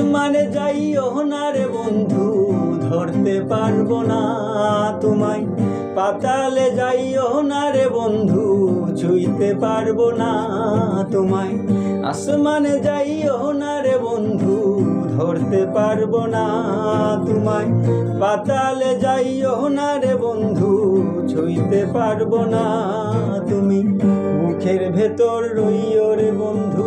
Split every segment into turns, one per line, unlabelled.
আসমানে যাইও না রে বন্ধু, ধরতে পারব না তোমায়। পাতালে যাইও না রে বন্ধু, ছুঁইতে পারব না তোমায়। আসমানে যাইও না রে বন্ধু, ধরতে পারব না তোমায়। পাতালে যাইও না রে বন্ধু, ছুঁইতে পারব না তুমি। মুখের ভেতর রইও রে বন্ধু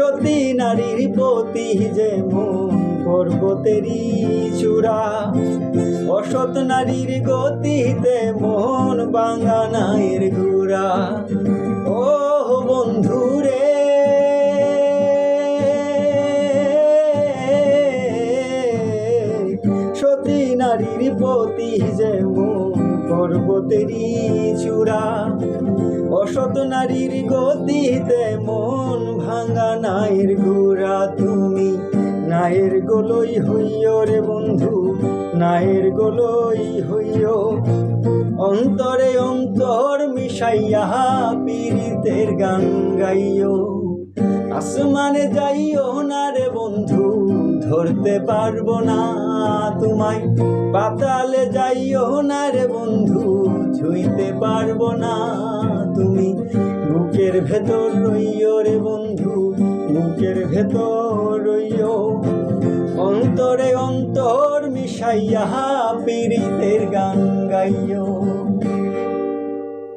সতী নারীর প্রতি যে মন পর্বতেরই চূড়া। অসৎ নারীর গতিতে মন বাঙানায়ের গুড়া ও বন্ধু রে সতী নারীর প্রতি যে মন পর্বতেরই চূড়া, অসৎ নারীর গতিতে মন ভাঙা নায়ের গুড়া। তুমি নায়ের গোলই হইও রে বন্ধু, নায়ের গোলই হইও। অন্তরে অন্তর মিশাইয়া পীড়িতের গান গাইও। আসমানে যাইও না রে বন্ধু, ধরতে পারব না তোমায়। পাতালে যাইও না রে বন্ধু পারব না তুমি। বুকের ভেতর রইও রে বন্ধু, বুকের ভেতর রইও। অন্তরে অন্তর মিশাইয়া পীড়িতের গান গাইও।